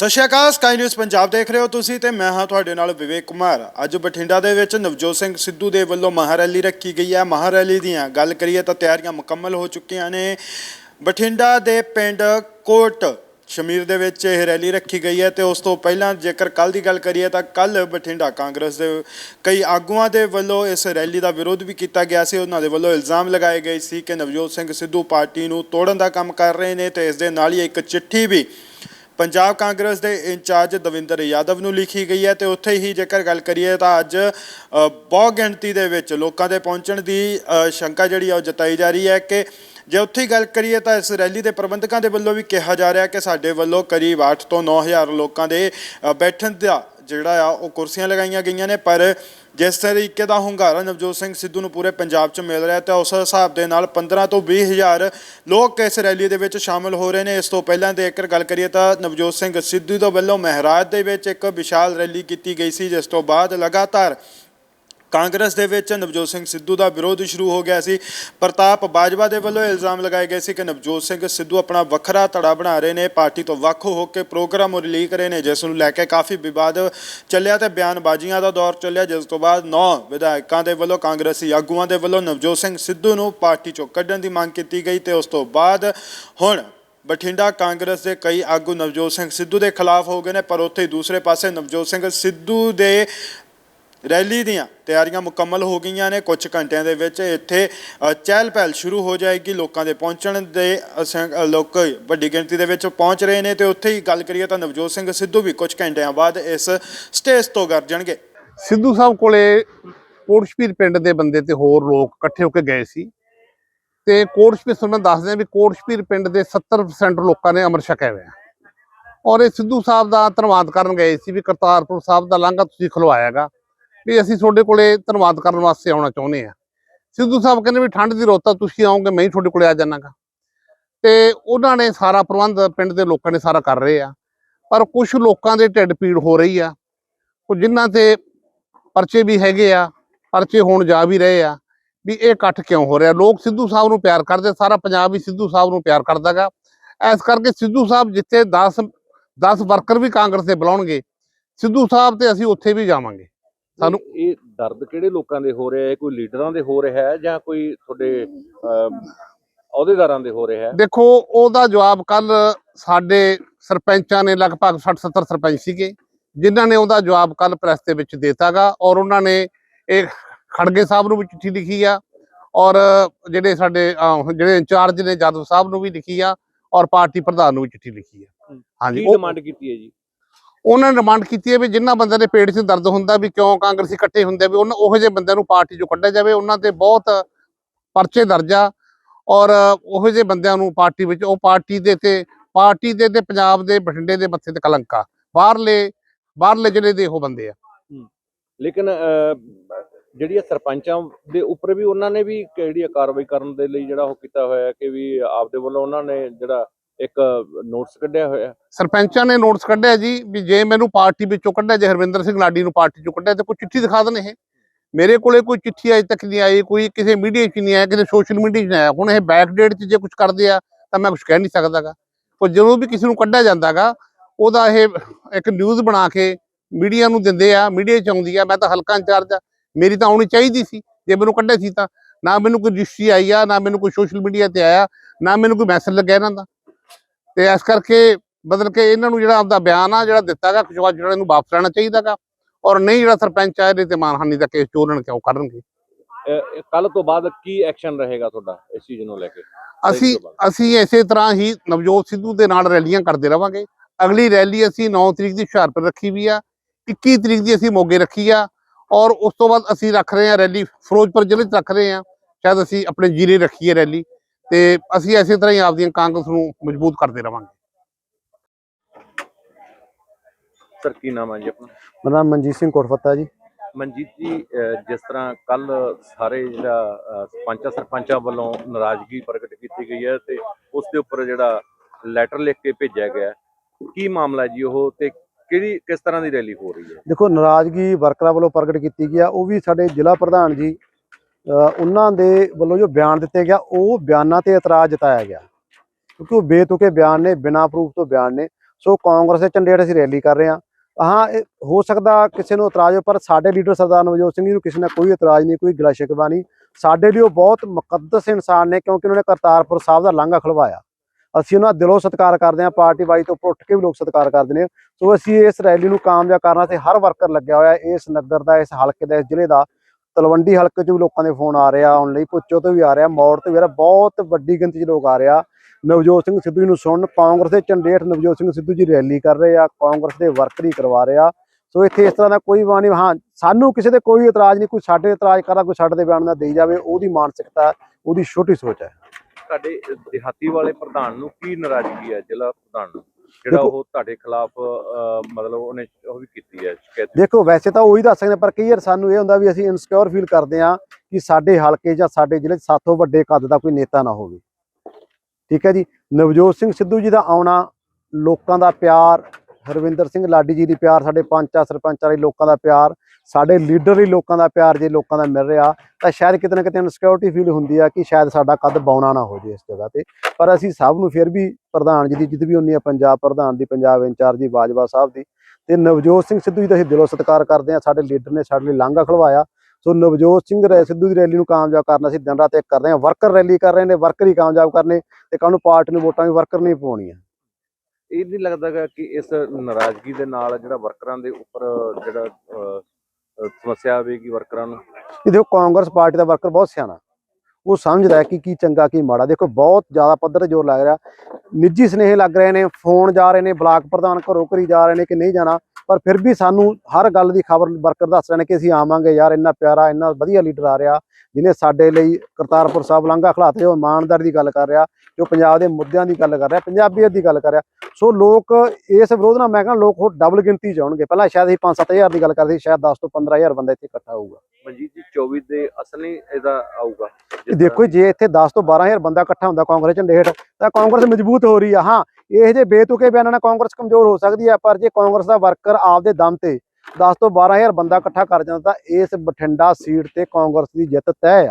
ਸਤਿ ਸ਼੍ਰੀ ਅਕਾਲ ਸਕਾਈ ਨਿਊਜ਼ ਪੰਜਾਬ ਦੇਖ ਰਹੇ ਹੋ ਤੁਸੀਂ ਤੇ ਮੈਂ ਹਾਂ ਤੁਹਾਡੇ ਨਾਲ ਵਿਵੇਕ ਕੁਮਾਰ। ਅੱਜ ਬਠਿੰਡਾ ਦੇ ਵਿੱਚ ਨਵਜੋਤ ਸਿੰਘ ਸਿੱਧੂ ਦੇ ਵੱਲੋਂ ਮਹਾਰੈਲੀ ਰੱਖੀ ਗਈ ਹੈ। ਮਹਾਰੈਲੀ ਦੀਆਂ ਗੱਲ ਕਰੀਏ ਤਾਂ ਤਿਆਰੀਆਂ ਮੁਕੰਮਲ ਹੋ ਚੁੱਕੀਆਂ ਨੇ। ਬਠਿੰਡਾ ਦੇ ਪਿੰਡ ਕੋਟ ਸ਼ਮੀਰ ਦੇ ਵਿੱਚ ਇਹ ਰੈਲੀ ਰੱਖੀ ਗਈ ਹੈ ਤੇ ਉਸ ਤੋਂ ਪਹਿਲਾਂ ਜੇਕਰ ਕੱਲ ਦੀ ਗੱਲ ਕਰੀਏ ਤਾਂ ਕੱਲ ਬਠਿੰਡਾ ਕਾਂਗਰਸ ਦੇ ਕਈ ਆਗੂਆਂ ਦੇ ਵੱਲੋਂ ਇਸ ਰੈਲੀ ਦਾ ਵਿਰੋਧ ਵੀ ਕੀਤਾ ਗਿਆ ਸੀ। ਉਹਨਾਂ ਦੇ ਵੱਲੋਂ ਇਲਜ਼ਾਮ ਲਗਾਏ ਗਏ ਸੀ ਕਿ ਨਵਜੋਤ ਸਿੰਘ ਸਿੱਧੂ ਪਾਰਟੀ ਨੂੰ ਤੋੜਨ ਦਾ ਕੰਮ ਕਰ ਰਹੇ ਨੇ ਤੇ ਇਸ ਦੇ ਨਾਲ ਹੀ ਇੱਕ ਚਿੱਠੀ ਵੀ ਪੰਜਾਬ ਕਾਂਗਰਸ ਦੇ ਇੰਚਾਰਜ ਦਵਿੰਦਰ ਯਾਦਵ ਨੂੰ ਲਿਖੀ ਗਈ ਹੈ ਤੇ ਉੱਥੇ ਹੀ ਜੇਕਰ ਗੱਲ ਕਰੀਏ ਤਾਂ ਅੱਜ ਅ, ਬਹੁ ਗਿਣਤੀ ਦੇ ਵਿੱਚ ਲੋਕਾਂ ਦੇ ਪਹੁੰਚਣ ਦੀ ਸ਼ੰਕਾ ਜਿਹੜੀ ਆ ਉਹ ਜਤਾਈ ਜਾ ਰਹੀ ਹੈ ਕਿ ਜੇ ਉੱਥੇ ਹੀ ਗੱਲ ਕਰੀਏ ਤਾਂ ਇਸ ਰੈਲੀ ਦੇ ਪ੍ਰਬੰਧਕਾਂ ਦੇ ਵੱਲੋਂ ਵੀ ਕਿਹਾ ਜਾ ਰਿਹਾ ਕਿ ਸਾਡੇ ਵੱਲੋਂ ਕਰੀਬ 8 ਤੋਂ 9000 ਲੋਕਾਂ ਦੇ ਬੈਠਣ ਦਾ ਜਿਹੜਾ ਆ ਉਹ ਕੁਰਸੀਆਂ ਲਗਾਈਆਂ ਗਈਆਂ ਨੇ ਪਰ ਜਿਸ ਤਰੀਕੇ ਦਾ ਹੁੰਗਾਰਾ ਨਵਜੋਤ ਸਿੰਘ ਸਿੱਧੂ ਨੂੰ ਪੂਰੇ ਪੰਜਾਬ 'ਚ ਮਿਲ ਰਿਹਾ ਤਾਂ ਉਸ ਹਿਸਾਬ ਦੇ ਨਾਲ 15 ਤੋਂ 20 ਹਜ਼ਾਰ ਲੋਕ ਇਸ ਰੈਲੀ ਦੇ ਵਿੱਚ ਸ਼ਾਮਲ ਹੋ ਰਹੇ ਨੇ। ਇਸ ਤੋਂ ਪਹਿਲਾਂ ਦੇ ਜੇਕਰ ਗੱਲ ਕਰੀਏ ਤਾਂ ਨਵਜੋਤ ਸਿੰਘ ਸਿੱਧੂ ਦੇ ਵੱਲੋਂ ਮਹਿਰਾਜ ਦੇ ਵਿੱਚ ਇੱਕ ਵਿਸ਼ਾਲ ਰੈਲੀ ਕੀਤੀ ਗਈ ਸੀ, ਜਿਸ ਤੋਂ ਬਾਅਦ ਲਗਾਤਾਰ ਕਾਂਗਰਸ ਦੇ ਵਿੱਚ ਨਵਜੋਤ ਸਿੰਘ ਸਿੱਧੂ ਦਾ ਵਿਰੋਧ ਸ਼ੁਰੂ ਹੋ ਗਿਆ ਸੀ। ਪ੍ਰਤਾਪ ਬਾਜਵਾ ਦੇ ਵੱਲੋਂ ਇਲਜ਼ਾਮ ਲਗਾਏ ਗਏ ਸੀ ਕਿ ਨਵਜੋਤ ਸਿੰਘ ਸਿੱਧੂ ਆਪਣਾ ਵੱਖਰਾ ਧੜਾ ਬਣਾ ਰਹੇ ਨੇ। ਪਾਰਟੀ ਤੋਂ ਵੱਖ ਹੋ ਕੇ ਪ੍ਰੋਗਰਾਮ ਰਿਲੀਜ਼ ਰਹੇ ਨੇ, ਜਿਸ ਨੂੰ ਲੈ ਕੇ ਕਾਫੀ ਵਿਵਾਦ ਚੱਲਿਆ ਤੇ ਬਿਆਨਬਾਜ਼ੀਆਂ ਦਾ ਦੌਰ ਚੱਲਿਆ, ਜਿਸ ਤੋਂ ਬਾਅਦ ਨੌ ਵਿਧਾਇਕਾਂ ਦੇ ਵੱਲੋਂ ਕਾਂਗਰਸੀ ਆਗੂਆਂ ਦੇ ਵੱਲੋਂ ਨਵਜੋਤ ਸਿੰਘ ਸਿੱਧੂ ਨੂੰ ਪਾਰਟੀ ਚੋਂ ਕੱਢਣ ਦੀ ਮੰਗ ਕੀਤੀ ਗਈ ਤੇ ਉਸ ਤੋਂ ਬਾਅਦ ਹੁਣ ਬਠਿੰਡਾ ਕਾਂਗਰਸ ਦੇ ਕਈ ਆਗੂ ਨਵਜੋਤ ਸਿੰਘ ਸਿੱਧੂ ਦੇ ਖਿਲਾਫ ਹੋ ਗਏ ਨੇ, ਪਰ ਉੱਥੇ ਹੀ ਦੂਸਰੇ ਪਾਸੇ ਨਵਜੋਤ ਸਿੰਘ ਸਿੱਧੂ ਦੇ ਰੈਲੀ ਦੀਆਂ ਤਿਆਰੀਆਂ ਮੁਕੰਮਲ ਹੋ ਗਈਆਂ ਨੇ। ਕੁਝ ਘੰਟਿਆਂ ਦੇ ਵਿੱਚ ਇੱਥੇ ਚਹਿਲ ਪਹਿਲ ਸ਼ੁਰੂ ਹੋ ਜਾਏਗੀ। ਲੋਕਾਂ ਦੇ ਪਹੁੰਚਣ ਦੇ ਲੋਕ ਵੱਡੀ ਗਿਣਤੀ ਦੇ ਵਿੱਚ ਪਹੁੰਚ ਰਹੇ ਨੇ ਤੇ ਉੱਥੇ ਹੀ ਗੱਲ ਕਰੀਏ ਤਾਂ ਨਵਜੋਤ ਸਿੰਘ ਸਿੱਧੂ ਵੀ ਕੁਝ ਘੰਟਿਆਂ ਬਾਅਦ ਇਸ ਸਟੇਜ ਤੋਂ ਗਰਜਣਗੇ ਸਿੱਧੂ ਸਾਹਿਬ ਕੋਲੇ ਕੋਟਸ਼ਪੀਰ ਪਿੰਡ ਦੇ ਬੰਦੇ ਤੇ ਹੋਰ ਲੋਕ ਇਕੱਠੇ ਹੋ ਕੇ ਗਏ ਸੀ। ਤੇ ਕੋਟਸ਼ਪੀਰ, ਤੁਹਾਨੂੰ ਦੱਸਦੇ ਆ ਵੀ ਕੋਟਸ਼ਪੀਰ ਪਿੰਡ ਦੇ 70% ਲੋਕਾਂ ਨੇ ਅੰਮ੍ਰਿਤ ਛਕਿਆ ਹੋਇਆ। ਔਰ ਇਹ ਸਿੱਧੂ ਸਾਹਿਬ ਦਾ ਧੰਨਵਾਦ ਕਰਨ ਗਏ ਸੀ ਵੀ ਕਰਤਾਰਪੁਰ ਸਾਹਿਬ ਦਾ ਲਾਂਘਾ ਤੁਸੀਂ ਖਲਵਾਇਆਗਾ ਵੀ ਅਸੀਂ ਤੁਹਾਡੇ ਕੋਲੇ ਧੰਨਵਾਦ ਕਰਨ ਵਾਸਤੇ ਆਉਣਾ ਚਾਹੁੰਦੇ ਆ ਸਿੱਧੂ ਸਾਹਿਬ ਕਹਿੰਦੇ ਵੀ ਠੰਡ ਦੀ ਰੋਤਾ ਤੁਸੀਂ ਆਓਗੇ, ਮੈਂ ਹੀ ਤੁਹਾਡੇ ਕੋਲੇ ਆ ਜਾਣਾਗਾ। ਤੇ ਉਹਨਾਂ ਨੇ ਸਾਰਾ ਪ੍ਰਬੰਧ ਪਿੰਡ ਦੇ ਲੋਕਾਂ ਨੇ ਸਾਰਾ ਕਰ ਰਹੇ ਆ। ਪਰ ਕੁਝ ਲੋਕਾਂ ਦੇ ਢਿੱਡ ਪੀੜ ਹੋ ਰਹੀ ਆ। ਉਹ ਜਿਨ੍ਹਾਂ ਤੇ ਪਰਚੇ ਵੀ ਹੈਗੇ ਆ, ਪਰਚੇ ਹੋਣ ਜਾ ਵੀ ਰਹੇ ਆ, ਵੀ ਇਹ ਇਕੱਠ ਕਿਉਂ ਹੋ ਰਿਹਾ? ਲੋਕ ਸਿੱਧੂ ਸਾਹਿਬ ਨੂੰ ਪਿਆਰ ਕਰਦੇ, ਸਾਰਾ ਪੰਜਾਬ ਵੀ ਸਿੱਧੂ ਸਾਹਿਬ ਨੂੰ ਪਿਆਰ ਕਰਦਾਗਾ। ਇਸ ਕਰਕੇ ਸਿੱਧੂ ਸਾਹਿਬ ਜਿੱਥੇ 10 10 ਵਰਕਰ ਵੀ ਕਾਂਗਰਸ ਦੇ ਬੁਲਾਉਣਗੇ, ਸਿੱਧੂ ਸਾਹਿਬ ਤੇ ਅਸੀਂ ਉੱਥੇ ਵੀ ਜਾਵਾਂਗੇ। ਸਾਨੂੰ- ਇਹ ਦਰਦ ਕਿਹੜੇ ਲੋਕਾਂ ਦੇ ਹੋ ਰਿਹਾ ਹੈ? ਕੋਈ ਲੀਡਰਾਂ ਦੇ ਹੋ ਰਿਹਾ ਹੈ ਜਾਂ ਕੋਈ ਤੁਹਾਡੇ ਅਹੁਦੇਦਾਰਾਂ ਦੇ ਹੋ ਰਿਹਾ ਹੈ? ਦੇਖੋ ਉਹਦਾ ਜਵਾਬ ਕੱਲ ਸਾਡੇ ਸਰਪੰਚਾਂ ਨੇ ਲਗਭਗ 60 70 ਸਰਪੰਚ ਸੀਗੇ ਜਿਨ੍ਹਾਂ ਨੇ ਉਹਦਾ ਜਵਾਬ ਕੱਲ ਪ੍ਰੈਸ ਦੇ ਵਿੱਚ ਦੇਤਾਗਾ ਔਰ ਉਹਨਾਂ ਨੇ ਇਹ ਖੜਗੇ ਸਾਹਿਬ ਨੂੰ ਵੀ ਚਿੱਠੀ ਲਿਖੀ ਆ ਔਰ ਜਿਹੜੇ ਸਾਡੇ ਜਿਹੜੇ ਇੰਚਾਰਜ ਨੇ ਜਾਦਵ ਸਾਹਿਬ ਨੂੰ ਵੀ ਲਿਖੀ ਆ ਔਰ ਪਾਰਟੀ ਪ੍ਰਧਾਨ ਨੂੰ ਵੀ ਚਿੱਠੀ ਲਿਖੀ ਆ। ਹਾਂਜੀ ਉਹ- ਡਿਮਾਂਡ ਕੀਤੀ ਹੈ ਜੀ? ਉਹਨਾਂ ਨੇ ਡਿਮਾਂਡ ਕੀਤੀ ਹੈ ਵੀ ਜਿਨ੍ਹਾਂ ਬੰਦਿਆਂ ਦੇ ਪੇਟ 'ਚ ਦਰਦ ਹੁੰਦਾ ਵੀ ਕਿਉਂ ਕਾਂਗਰਸੀ ਇਕੱਠੇ ਹੁੰਦੇ ਵੀ ਉਹਨਾਂ ਉਹੋ ਜਿਹੇ ਬੰਦਿਆਂ ਨੂੰ ਪਾਰਟੀ 'ਚੋਂ ਕੱਢਿਆ ਜਾਵੇ, ਉਹਨਾਂ ਤੇ ਬਹੁਤ ਪਰਚੇ ਦਰਜ ਔਰ ਉਹੋ ਜਿਹੇ ਬੰਦਿਆਂ ਨੂੰ ਪਾਰਟੀ ਵਿੱਚ, ਉਹ ਪਾਰਟੀ ਦੇ ਤੇ, ਪਾਰਟੀ ਦੇ ਤੇ ਪੰਜਾਬ ਦੇ ਬਠਿੰਡੇ ਦੇ ਮੱਥੇ ਤੇ ਕਲੰਕ ਬਾਹਰਲੇ ਬਾਹਰਲੇ ਜਿਹੜੇ ਦੇ ਉਹ ਬੰਦੇ ਆ। ਲੇਕਿਨ ਜਿਹੜੀਆਂ ਸਰਪੰਚਾਂ ਦੇ ਉੱਪਰ ਵੀ ਉਹਨਾਂ ਨੇ ਵੀ ਕਿਹੜੀ ਕਾਰਵਾਈ ਕਰਨ ਦੇ ਲਈ ਜਿਹੜਾ ਉਹ ਕੀਤਾ ਹੋਇਆ ਕਿ ਵੀ ਆਪਦੇ ਵੱਲੋਂ ਉਹਨਾਂ ਨੇ ਜਿਹੜਾ ਇੱਕ ਨੋਟਿਸ ਕੱਢਿਆ ਹੋਇਆ। ਸਰਪੰਚਾਂ ਨੇ ਨੋਟਿਸ ਕੱਢਿਆ ਜੀ ਵੀ ਜੇ ਮੈਨੂੰ ਪਾਰਟੀ ਵਿੱਚੋਂ ਕੱਢਿਆ, ਜੇ ਹਰਵਿੰਦਰ ਸਿੰਘ ਲਾਡੀ ਨੂੰ ਪਾਰਟੀ ਚੋਂ ਕੱਢਿਆ ਤੇ ਕੋਈ ਚਿੱਠੀ ਦਿਖਾ ਦੇਣ ਇਹ। ਮੇਰੇ ਕੋਲੇ ਕੋਈ ਚਿੱਠੀ ਅਜੇ ਤੱਕ ਨਹੀਂ ਆਈ, ਕੋਈ ਕਿਸੇ ਮੀਡੀਆ 'ਚ ਨਹੀਂ ਆਇਆ, ਕਿਸੇ ਸੋਸ਼ਲ ਮੀਡੀਆ 'ਚ ਨਹੀਂ ਆਇਆ। ਹੁਣ ਇਹ ਬੈਕ ਡੇਟ 'ਚ ਜੇ ਕੁਝ ਕਰਦੇ ਆ, ਤਾਂ ਮੈਂ ਕੁਝ ਕਹਿ ਨਹੀਂ ਸਕਦਾਗਾ। ਉਹ ਜਦੋਂ ਵੀ ਕਿਸੇ ਨੂੰ ਕੱਢਿਆ ਜਾਂਦਾਗਾ, ਉਹਦਾ ਇਹ ਇੱਕ ਨਿਊਜ਼ ਬਣਾ ਕੇ ਮੀਡੀਆ ਨੂੰ ਦਿੰਦੇ ਆ, ਮੀਡੀਆ 'ਚ ਆਉਂਦੀ ਆ, ਮੈਂ ਤਾਂ ਹਲਕਾ ਇੰਚਾਰਜ ਆ, ਮੇਰੀ ਤਾਂ ਆਉਣੀ ਚਾਹੀਦੀ ਸੀ, ਜੇ ਮੈਨੂੰ ਕੱਢਿਆ ਸੀ ਤਾਂ। ਨਾ ਮੈਨੂੰ ਕੋਈ ਰਜਿਸਟਰੀ ਆਈ ਆ, ਨਾ ਮੈਨੂੰ ਕੋਈ ਸੋਸ਼ਲ ਮੀਡੀਆ ਤੇ ਆਇਆ, ਨਾ ਮੈਨੂੰ ਕੋਈ ਮੈਸੇਜ ਲੱਗਿਆ ਇਹਨਾਂ ਦਾ। ਤੇ ਇਸ ਕਰਕੇ ਬਦਲ ਕੇ ਇਹਨਾਂ ਨੂੰ ਜਿਹੜਾ ਆਪਦਾ ਬਿਆਨ ਆ ਜਿਹੜਾ ਦਿੱਤਾਗਾ ਕੁਝ ਜਿਹੜਾ ਇਹਨੂੰ ਵਾਪਸ ਲੈਣਾ ਚਾਹੀਦਾਗਾ ਔਰ ਨਹੀਂ ਜਿਹੜਾ ਸਰਪੰਚ ਆ ਇਹਦੇ ਤੇ ਮਾਨਹਾਨੀ ਦਾ ਕੇਸ ਚੋਲਣ ਕਿਉਂ ਕਰਨਗੇ? ਕੱਲ ਤੋਂ ਬਾਅਦ ਕੀ ਐਕਸ਼ਨ ਰਹੇਗਾ ਤੁਹਾਡਾ ਇਸ ਚੀਜ਼ ਨੂੰ ਲੈ ਕੇ? ਅਸੀਂ। ਅਸੀਂ ਇਸੇ ਤਰ੍ਹਾਂ ਹੀ ਨਵਜੋਤ ਸਿੱਧੂ ਦੇ ਨਾਲ ਰੈਲੀਆਂ ਕਰਦੇ ਰਵਾਂਗੇ। ਅਗਲੀ ਰੈਲੀ ਅਸੀਂ 9 ਤਰੀਕ ਦੀ ਹੁਸ਼ਿਆਰਪੁਰ ਰੱਖੀ ਵੀ ਆ 21 ਤਰੀਕ ਦੀ ਅਸੀਂ ਮੋਗੇ ਰੱਖੀ ਆ। ਔਰ ਉਸ ਤੋਂ ਬਾਅਦ ਅਸੀਂ ਰੱਖ ਰਹੇ ਹਾਂ ਰੈਲੀ ਫਿਰੋਜ਼ਪੁਰ ਜ਼ਿਲ੍ਹੇ 'ਚ ਰੱਖ ਰਹੇ ਹਾਂ ਸ਼ਾਇਦ ਅਸੀਂ ਆਪਣੇ ਜੀਰੇ ਰੱਖੀਏ ਰੈਲੀ। ਤੇ ਅਸੀਂ ਇਸੇ ਤਰ੍ਹਾਂ ਹੀ ਆਪਦੀਆਂ ਕਾਂਗਰਸ ਨੂੰ ਮਜ਼ਬੂਤ ਕਰਦੇ ਰਵਾਂਗੇ। ਸਰ ਕੀ ਨਾਮ ਹੈ ਜੀ ਆਪਣਾ? ਮੇਰਾ ਨਾਮ ਮਨਜੀਤ ਸਿੰਘ ਕੋਟਫੱਤਾ ਜੀ। ਮਨਜੀਤ ਜੀ ਜਿਸ ਤਰ੍ਹਾਂ ਕੱਲ ਸਾਰੇ ਜਿਹੜਾ ਅਹ ਸਰਪੰਚਾਂ ਵੱਲੋਂ ਨਾਰਾਜ਼ਗੀ ਪ੍ਰਗਟ ਕੀਤੀ ਗਈ ਹੈ ਤੇ ਉਸ ਦੇ ਉੱਪਰ ਜਿਹੜਾ ਲੈਟਰ ਲਿਖ ਕੇ ਭੇਜਿਆ ਗਿਆ ਕੀ ਮਾਮਲਾ ਜੀ ਉਹ ਤੇ ਕਿਹੜੀ ਕਿਸ ਤਰ੍ਹਾਂ ਦੀ ਰੈਲੀ ਹੋ ਰਹੀ ਹੈ? ਦੇਖੋ ਨਾਰਾਜ਼ਗੀ ਵਰਕਰਾਂ ਵੱਲੋਂ ਪ੍ਰਗਟ ਕੀਤੀ ਗਿਆ ਉਹ ਵੀ ਸਾਡੇ ਜ਼ਿਲ੍ਹਾ ਪ੍ਰਧਾਨ ਜੀ ਉਹਨਾਂ ਦੇ ਵੱਲੋਂ ਜੋ ਬਿਆਨ ਦਿੱਤੇ ਗਿਆ, ਉਹ ਬਿਆਨਾਂ ਤੇ ਇਤਰਾਜ਼ ਜਤਾਇਆ ਗਿਆ। ਕਿਉਂਕਿ ਉਹ ਬੇਤੁਕੇ ਬਿਆਨ ਨੇ, ਬਿਨਾਂ ਪ੍ਰੂਫ ਤੋਂ ਬਿਆਨ ਨੇ। ਸੋ ਕਾਂਗਰਸ ਦੇ ਝੰਡੇ ਹੇਠ ਅਸੀਂ ਰੈਲੀ ਕਰ ਰਹੇ ਹਾਂ ਹਾਂ, ਇਹ ਹੋ ਸਕਦਾ ਕਿਸੇ ਨੂੰ ਇਤਰਾਜ਼ ਹੋ ਪਰ ਸਾਡੇ ਲੀਡਰ ਸਰਦਾਰ ਨਵਜੋਤ ਸਿੰਘ ਜੀ ਨੂੰ ਕਿਸੇ ਨਾਲ ਕੋਈ ਇਤਰਾਜ਼ ਨਹੀਂ, ਕੋਈ ਗਿਲਾ ਸ਼ਿਕਵਾ ਨਹੀਂ। ਸਾਡੇ ਲਈ ਉਹ ਬਹੁਤ ਮੁਕੱਦਸ ਇਨਸਾਨ ਨੇ, ਕਿਉਂਕਿ ਉਹਨਾਂ ਨੇ ਕਰਤਾਰਪੁਰ ਸਾਹਿਬ ਦਾ ਲਾਂਘਾ ਖਲਵਾਇਆ। ਅਸੀਂ ਉਹਨਾਂ ਦਿਲੋਂ ਸਤਿਕਾਰ ਕਰਦੇ ਹਾਂ, ਪਾਰਟੀ ਵਾਈ ਤੋਂ ਉੱਪਰ ਉੱਠ ਕੇ ਵੀ ਲੋਕ ਸਤਿਕਾਰ ਕਰਦੇ ਨੇ। ਸੋ ਅਸੀਂ ਇਸ ਰੈਲੀ ਨੂੰ ਕਾਮਯਾਬ ਕਰਨ ਵਾਸਤੇ ਹਰ ਵਰਕਰ ਲੱਗਿਆ ਹੋਇਆ ਇਸ ਨਗਰ ਦਾ, ਇਸ ਹਲਕੇ ਦਾ, ਇਸ ਜ਼ਿਲ੍ਹੇ ਦਾ। ਤਲਵੰਡੀ ਹਲਕੇ 'ਚ ਵੀ ਲੋਕਾਂ ਦੇ ਫੋਨ ਆ ਰਹੇ ਆਉਣ ਲਈ ਪੁੱਚੋ ਤੋਂ ਵੀ ਆ ਰਿਹਾ, ਮੌੜ ਤੋਂ ਵੀ ਆ ਰਿਹਾ, ਬਹੁਤ ਵੱਡੀ ਗਿਣਤੀ 'ਚ ਲੋਕ ਆ ਰਹੇ ਨਵਜੋਤ ਸਿੰਘ ਸਿੱਧੂ ਜੀ ਨੂੰ ਸੁਣਨ, ਕਾਂਗਰਸ ਦੇ ਝੰਡੇ ਹੇਠ ਨਵਜੋਤ ਸਿੰਘ ਸਿੱਧੂ ਜੀ ਰੈਲੀ ਕਰ ਰਹੇ ਆ, ਕਾਂਗਰਸ ਦੇ ਵਰਕਰ ਹੀ ਕਰਵਾ ਰਹੇ ਆ। ਸੋ ਇੱਥੇ ਇਸ ਤਰ੍ਹਾਂ ਦਾ ਕੋਈ ਬਾਣੀ, ਹਾਂ, ਸਾਨੂੰ ਕਿਸੇ ਤੇ ਕੋਈ ਇਤਰਾਜ਼ ਨਹੀਂ, ਕੋਈ ਸਾਡੇ ਇਤਰਾਜ਼ ਕਰਦਾ, ਕੋਈ ਸਾਡੇ ਦੇ ਬਿਆਨ ਦਾ ਦੇਈ ਜਾਵੇ, ਉਹਦੀ ਮਾਨਸਿਕਤਾ, ਉਹਦੀ ਛੋਟੀ ਸੋਚ ਹੈ। ਤੁਹਾਡੇ ਦਿਹਾਤੀ ਵਾਲੇ ਪ੍ਰਧਾਨ ਨੂੰ ਕੀ ਨਾਰਾਜ਼ਗੀ ਹੈ, ਜ਼ਿਲ੍ਹਾ ਪ੍ਰਧਾਨ ਨੂੰ? ਜਿਹੜਾ ਉਹ ਤੁਹਾਡੇ ਖਿਲਾਫ ਮਤਲਬ ਉਹਨੇ ਉਹ ਵੀ ਕੀਤੀ ਹੈ ਸ਼ਿਕਾਇਤ। ਦੇਖੋ ਵੈਸੇ ਤਾਂ ਉਹੀ ਦੱਸ ਸਕਦੇ ਪਰ ਕਈ ਵਾਰ ਸਾਨੂੰ ਇਹ ਹੁੰਦਾ ਵੀ ਅਸੀਂ ਇਨਸਿਕਿਉਰ ਫੀਲ ਕਰਦੇ ਹਾਂ ਕਿ ਸਾਡੇ ਹਲਕੇ ਜਾਂ ਸਾਡੇ ਜ਼ਿਲ੍ਹੇ 'ਚ ਸਾਥੋਂ ਵੱਡੇ ਕੱਦ ਦਾ ਕੋਈ ਨੇਤਾ ਨਾ ਹੋਵੇ। ਠੀਕ ਹੈ ਜੀ? ਨਵਜੋਤ ਸਿੰਘ ਸਿੱਧੂ ਜੀ ਦਾ ਆਉਣਾ ਲੋਕਾਂ ਦਾ ਪਿਆਰ ਹਰਵਿੰਦਰ ਸਿੰਘ ਲਾਡੀ ਜੀ ਦੀ ਪਿਆਰ ਸਾਡੇ ਪੰਚਾਂ ਸਰਪੰਚਾਂ ਲਈ ਲੋਕਾਂ ਦਾ ਪਿਆਰ ਸਾਡੇ ਲੀਡਰ ਲਈ ਲੋਕਾਂ ਦਾ ਪਿਆਰ ਜੇ ਲੋਕਾਂ ਦਾ ਮਿਲ ਰਿਹਾ, ਤਾਂ ਸ਼ਾਇਦ ਕਿਤੇ ਨਾ ਕਿਤੇ ਇਨਸਿਕਿਉਰਿਟੀ ਫੀਲ ਹੁੰਦੀ ਆ ਕਿ ਸ਼ਾਇਦ ਸਾਡਾ ਕੱਦ ਬੌਣਾ ਨਾ ਹੋ ਜੇ ਇਸ ਜਗ੍ਹਾ ਤੇ। ਪਰ ਅਸੀਂ ਸਭ ਨੂੰ ਫਿਰ ਵੀ ਪ੍ਰਧਾਨ ਜੀ ਦੀ, ਜਿੱਦ ਵੀ ਹੁੰਦੀ ਆ ਪੰਜਾਬ ਪ੍ਰਧਾਨ ਦੀ, ਪੰਜਾਬ ਇੰਚਾਰਜ ਦੀ, ਬਾਜਵਾ ਸਾਹਿਬ ਦੀ, ਤੇ ਨਵਜੋਤ ਸਿੰਘ ਸਿੱਧੂ ਜੀ ਦਾ ਅਸੀਂ ਦਿਲੋਂ ਸਤਿਕਾਰ ਕਰਦੇ ਹਾਂ ਸਾਡੇ ਲੀਡਰ ਨੇ ਸਾਡੇ ਲਈ ਲਾਂਘਾ ਖਲਵਾਇਆ। ਸੋ ਨਵਜੋਤ ਸਿੰਘ ਰੈ ਸਿੱਧੂ ਦੀ ਰੈਲੀ ਨੂੰ ਕਾਮਯਾਬ ਕਰਨ ਅਸੀਂ ਦਿਨ ਰਾਤ ਇੱਕ ਕਰਦੇ ਹਾਂ ਵਰਕਰ ਰੈਲੀ ਕਰ ਰਹੇ ਨੇ, ਵਰਕਰ ਹੀ ਕਾਮਯਾਬ ਕਰਨੇ, ਤੇ ਕੱਲ ਨੂੰ ਪਾਰਟੀ ਨੂੰ ਵੋਟਾਂ ਵੀ ਵਰਕਰ ਨਹੀਂ ਪਾਉਣੀਆਂ। ਇਹ ਨਹੀਂ ਲੱਗਦਾ ਕਿ ਇਸ ਨਾਰਾਜ਼ਗੀ ਦੇ ਨਾਲ ਜਿਹੜਾ ਵਰਕਰਾਂ ਦੇ ਉੱਪਰ ਜਿਹੜਾ ਸਮੱਸਿਆ ਆਵੇਗੀ ਵਰਕਰਾਂ ਨੂੰ? ਇਹ ਦੇਖੋ, ਕਾਂਗਰਸ ਪਾਰਟੀ ਦਾ ਵਰਕਰ ਬਹੁਤ ਸਿਆਣਾ। ਉਹ ਸਮਝਦਾ ਕਿ ਕੀ ਚੰਗਾ, ਕੀ ਮਾੜਾ। ਦੇਖੋ, ਬਹੁਤ ਜ਼ਿਆਦਾ ਪੱਧਰ ਤੇ ਜ਼ੋਰ ਲੱਗ ਰਿਹਾ। ਨਿੱਜੀ ਸਨੇਹ ਲੱਗ ਰਹੇ ਨੇ, ਫੋਨ ਜਾ ਰਹੇ ਨੇ, ਬਲਾਕ ਪ੍ਰਧਾਨ ਘਰੋਂ ਘਰੀ ਜਾ ਰਹੇ ਨੇ ਕਿ ਨਹੀਂ ਜਾਣਾ। ਪਰ ਫਿਰ ਵੀ ਸਾਨੂੰ ਹਰ ਗੱਲ ਦੀ ਖਬਰ ਵਰਕਰ ਦੱਸ ਰਹੇ ਨੇ ਕਿ ਅਸੀਂ ਆਵਾਂਗੇ ਯਾਰ ਇੰਨਾ ਪਿਆਰਾ ਇੰਨਾ ਵਧੀਆ ਲੀਡਰ ਆ ਰਿਹਾ ਜਿਹਨੇ ਸਾਡੇ ਲਈ ਕਰਤਾਰਪੁਰ ਸਾਹਿਬ ਲਾਂਘਾ ਖਲਾਤੇ ਉਹ ਇਮਾਨਦਾਰੀ ਦੀ ਗੱਲ ਕਰ ਰਿਹਾ ਜੋ ਪੰਜਾਬ ਦੇ ਮੁੱਦਿਆਂ ਦੀ ਗੱਲ ਕਰ ਰਿਹਾ ਪੰਜਾਬੀਅਤ ਦੀ ਗੱਲ ਕਰ ਰਿਹਾ। ਸੋ ਲੋਕ ਇਸ ਵਿਰੋਧ ਨਾਲ ਮੈਂ ਕਹਿੰਦਾ ਲੋਕ ਹੋਰ ਡਬਲ ਗਿਣਤੀ 'ਚ ਆਉਣਗੇ। ਪਹਿਲਾਂ ਸ਼ਾਇਦ ਅਸੀਂ 5-7000 ਦੀ ਗੱਲ ਕਰਦੇ ਸੀ ਸ਼ਾਇਦ 10 ਤੋਂ 15000 ਬੰਦਾ ਇੱਥੇ ਇਕੱਠਾ ਹੋਊਗਾ। ਮਨਜੀਤ ਜੀ 24 ਦੇ ਅਸਲੀ ਇਹਦਾ ਆਊਗਾ। ਦੇਖੋ ਜੇ ਇੱਥੇ 10 ਤੋਂ 12000 ਬੰਦਾ ਇਕੱਠਾ ਹੁੰਦਾ ਕਾਂਗਰਸ ਝੰਡੇ ਹੇਠ ਤਾਂ ਕਾਂਗਰਸ ਮਜ਼ਬੂਤ ਹੋ ਰਹੀ ਆ। ਹਾਂ ਇਹ ਜੇ ਬੇਤੁਕੇ ਬਿਆਨਾਂ ਨਾਲ ਕਾਂਗਰਸ ਕਮਜ਼ੋਰ ਹੋ ਸਕਦੀ ਹੈ, ਪਰ ਜੇ ਕਾਂਗਰਸ ਦਾ ਵਰਕਰ ਆਪਦੇ ਦਮ ਤੇ 10 ਤੋਂ 12000 ਬੰਦਾ ਇਕੱਠਾ ਕਰ ਜਾਂਦਾ, ਤਾਂ ਇਸ ਬਠਿੰਡਾ ਸੀਟ ਤੇ ਕਾਂਗਰਸ ਦੀ ਜਿੱਤ ਤੈਅ ਆ।